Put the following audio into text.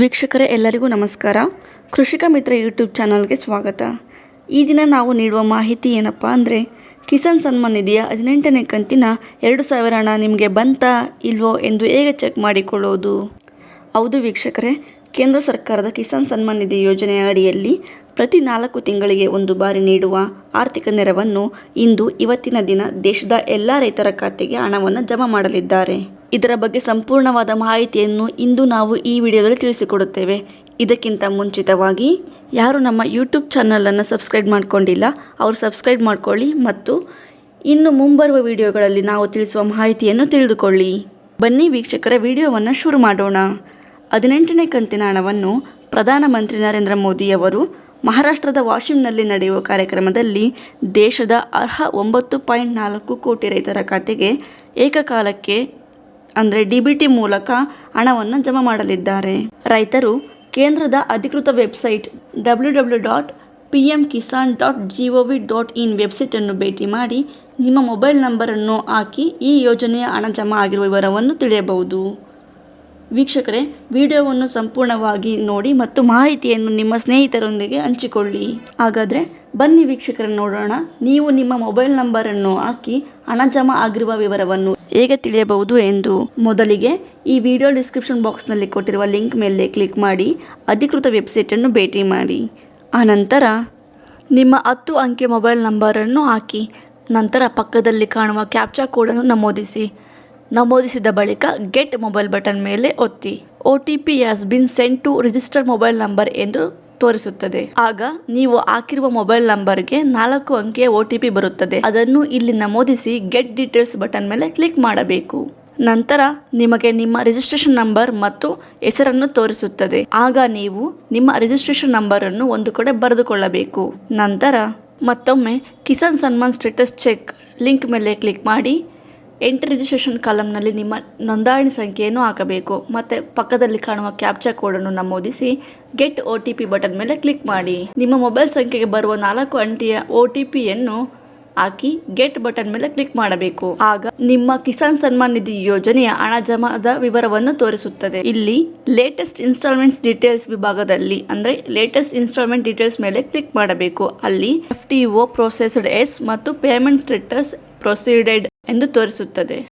ವೀಕ್ಷಕರೇ, ಎಲ್ಲರಿಗೂ ನಮಸ್ಕಾರ. ಕೃಷಿಕ ಮಿತ್ರ ಯೂಟ್ಯೂಬ್ ಚಾನಲ್ಗೆ ಸ್ವಾಗತ. ಈ ದಿನ ನಾವು ನೀಡುವ ಮಾಹಿತಿ ಏನಪ್ಪ ಅಂದರೆ, ಕಿಸಾನ್ ಸನ್ಮಾನ್ ನಿಧಿಯ ಹದಿನೆಂಟನೇ ಕಂತಿನ ಎರಡು ಸಾವಿರ ಹಣ ನಿಮಗೆ ಬಂತಾ, ಇಲ್ವೋ ಎಂದು ಹೇಗೆ ಚೆಕ್ ಮಾಡಿಕೊಳ್ಳೋದು? ಹೌದು ವೀಕ್ಷಕರೇ, ಕೇಂದ್ರ ಸರ್ಕಾರದ ಕಿಸಾನ್ ಸನ್ಮಾನ್ ನಿಧಿ ಯೋಜನೆಯ ಅಡಿಯಲ್ಲಿ ಪ್ರತಿ ನಾಲ್ಕು ತಿಂಗಳಿಗೆ ಒಂದು ಬಾರಿ ನೀಡುವ ಆರ್ಥಿಕ ನೆರವನ್ನು ಇಂದು ಇವತ್ತಿನ ದಿನ ದೇಶದ ಎಲ್ಲ ರೈತರ ಖಾತೆಗೆ ಹಣವನ್ನು ಜಮಾ ಮಾಡಲಿದ್ದಾರೆ. ಇದರ ಬಗ್ಗೆ ಸಂಪೂರ್ಣವಾದ ಮಾಹಿತಿಯನ್ನು ಇಂದು ನಾವು ಈ ವಿಡಿಯೋದಲ್ಲಿ ತಿಳಿಸಿಕೊಡುತ್ತೇವೆ. ಇದಕ್ಕಿಂತ ಮುಂಚಿತವಾಗಿ, ಯಾರು ನಮ್ಮ ಯೂಟ್ಯೂಬ್ ಚಾನಲನ್ನು ಸಬ್ಸ್ಕ್ರೈಬ್ ಮಾಡಿಕೊಂಡಿಲ್ಲ, ಅವರು ಸಬ್ಸ್ಕ್ರೈಬ್ ಮಾಡಿಕೊಳ್ಳಿ ಮತ್ತು ಇನ್ನು ಮುಂಬರುವ ವಿಡಿಯೋಗಳಲ್ಲಿ ನಾವು ತಿಳಿಸುವ ಮಾಹಿತಿಯನ್ನು ತಿಳಿದುಕೊಳ್ಳಿ. ಬನ್ನಿ ವೀಕ್ಷಕರ ವಿಡಿಯೋವನ್ನು ಶುರು ಮಾಡೋಣ. ಹದಿನೆಂಟನೇ ಕಂತಿನ ಹಣವನ್ನು ಪ್ರಧಾನಮಂತ್ರಿ ನರೇಂದ್ರ ಮೋದಿಯವರು ಮಹಾರಾಷ್ಟ್ರದ ವಾಷಿಂನಲ್ಲಿ ನಡೆಯುವ ಕಾರ್ಯಕ್ರಮದಲ್ಲಿ ದೇಶದ ಅರ್ಹ ಒಂಬತ್ತು ಪಾಯಿಂಟ್ ನಾಲ್ಕು ಕೋಟಿ ರೈತರ ಖಾತೆಗೆ ಏಕಕಾಲಕ್ಕೆ ಅಂದರೆ ಡಿಬಿಟಿ ಮೂಲಕ ಹಣವನ್ನು ಜಮಾ ಮಾಡಲಿದ್ದಾರೆ. ರೈತರು ಕೇಂದ್ರದ ಅಧಿಕೃತ website W W dot P M Kisan dot G O V dot in ವೆಬ್ಸೈಟನ್ನು ಭೇಟಿ ಮಾಡಿ ನಿಮ್ಮ ಮೊಬೈಲ್ ನಂಬರನ್ನು ಹಾಕಿ ಈ ಯೋಜನೆಯ ಹಣ ಜಮಾ ಆಗಿರುವ ವಿವರವನ್ನು ತಿಳಿಯಬಹುದು. ವೀಕ್ಷಕರೇ, ವಿಡಿಯೋವನ್ನು ಸಂಪೂರ್ಣವಾಗಿ ನೋಡಿ ಮತ್ತು ಮಾಹಿತಿಯನ್ನು ನಿಮ್ಮ ಸ್ನೇಹಿತರೊಂದಿಗೆ ಹಂಚಿಕೊಳ್ಳಿ. ಹಾಗಾದರೆ ಬನ್ನಿ ವೀಕ್ಷಕರನ್ನು ನೋಡೋಣ. ನೀವು ನಿಮ್ಮ ಮೊಬೈಲ್ ನಂಬರನ್ನು ಹಾಕಿ ಹಣ ಜಮಾ ಆಗಿರುವ ವಿವರವನ್ನು ಹೇಗೆ ತಿಳಿಯಬಹುದು ಎಂದು. ಮೊದಲಿಗೆ ಈ ವಿಡಿಯೋ ಡಿಸ್ಕ್ರಿಪ್ಷನ್ ಬಾಕ್ಸ್ನಲ್ಲಿ ಕೊಟ್ಟಿರುವ ಲಿಂಕ್ ಮೇಲೆ ಕ್ಲಿಕ್ ಮಾಡಿ, ಅಧಿಕೃತ ವೆಬ್ಸೈಟನ್ನು ಭೇಟಿ ಮಾಡಿ. ಆನಂತರ ನಿಮ್ಮ ಹತ್ತು ಅಂಕೆ ಮೊಬೈಲ್ ನಂಬರನ್ನು ಹಾಕಿ, ನಂತರ ಪಕ್ಕದಲ್ಲಿ ಕಾಣುವ ಕ್ಯಾಪ್ಚಾ ಕೋಡನ್ನು ನಮೂದಿಸಿ. ನಮೂದಿಸಿದ ಬಳಿಕ ಗೆಟ್ ಮೊಬೈಲ್ ಬಟನ್ ಮೇಲೆ ಒತ್ತಿ. O T P has been sent to register mobile number ಎಂದು ತೋರಿಸುತ್ತದೆ. ಆಗ ನೀವು ಹಾಕಿರುವ ಮೊಬೈಲ್ ನಂಬರ್ಗೆ ನಾಲ್ಕು ಅಂಕೆಯ ಒ ಟಿ ಪಿ ಬರುತ್ತದೆ. ಅದನ್ನು ಇಲ್ಲಿ ನಮೂದಿಸಿ ಗೆಟ್ ಡೀಟೇಲ್ಸ್ ಬಟನ್ ಮೇಲೆ ಕ್ಲಿಕ್ ಮಾಡಬೇಕು. ನಂತರ ನಿಮಗೆ ನಿಮ್ಮ ರಿಜಿಸ್ಟ್ರೇಷನ್ ನಂಬರ್ ಮತ್ತು ಹೆಸರನ್ನು ತೋರಿಸುತ್ತದೆ. ಆಗ ನೀವು ನಿಮ್ಮ ರಿಜಿಸ್ಟ್ರೇಷನ್ ನಂಬರನ್ನು ಒಂದು ಕಡೆ ಬರೆದುಕೊಳ್ಳಬೇಕು. ನಂತರ ಮತ್ತೊಮ್ಮೆ Kisan Samman status check link ಮೇಲೆ ಕ್ಲಿಕ್ ಮಾಡಿ ಎಂಟರ್ ರಿಜಿಸ್ಟ್ರೇಷನ್ ಕಾಲಮ್ನಲ್ಲಿ ನಿಮ್ಮ ನೋಂದಾಯಣಿ ಸಂಖ್ಯೆಯನ್ನು ಹಾಕಬೇಕು. ಮತ್ತು ಪಕ್ಕದಲ್ಲಿ ಕಾಣುವ ಕ್ಯಾಪ್ಚಾ ಕೋಡನ್ನು ನಮೂದಿಸಿ. Get O T P button ಮೇಲೆ ಕ್ಲಿಕ್ ಮಾಡಿ. ನಿಮ್ಮ ಮೊಬೈಲ್ ಸಂಖ್ಯೆಗೆ ಬರುವ ನಾಲ್ಕು ಅಂಟಿಯ ಒ ಟಿ ಪಿಯನ್ನು ಹಾಕಿ ಗೆಟ್ ಬಟನ್ ಮೇಲೆ ಕ್ಲಿಕ್ ಮಾಡಬೇಕು. ಆಗ ನಿಮ್ಮ ಕಿಸಾನ್ ಸನ್ಮಾನ್ ನಿಧಿ ಯೋಜನೆಯ ಹಣ ಜಮಾದ ವಿವರವನ್ನು ತೋರಿಸುತ್ತದೆ. ಇಲ್ಲಿ ಲೇಟೆಸ್ಟ್ ಇನ್ಸ್ಟಾಲ್ಮೆಂಟ್ಸ್ ಡೀಟೇಲ್ಸ್ ವಿಭಾಗದಲ್ಲಿ, ಅಂದ್ರೆ ಲೇಟೆಸ್ಟ್ ಇನ್ಸ್ಟಾಲ್ಮೆಂಟ್ ಡೀಟೇಲ್ಸ್ ಮೇಲೆ ಕ್ಲಿಕ್ ಮಾಡಬೇಕು. ಅಲ್ಲಿ F T O processed yes ಮತ್ತು ಪೇಮೆಂಟ್ ಸ್ಟೇಟಸ್ ಪ್ರೊಸೀಡೆಡ್ ಎಂದು ತೋರಿಸುತ್ತದೆ.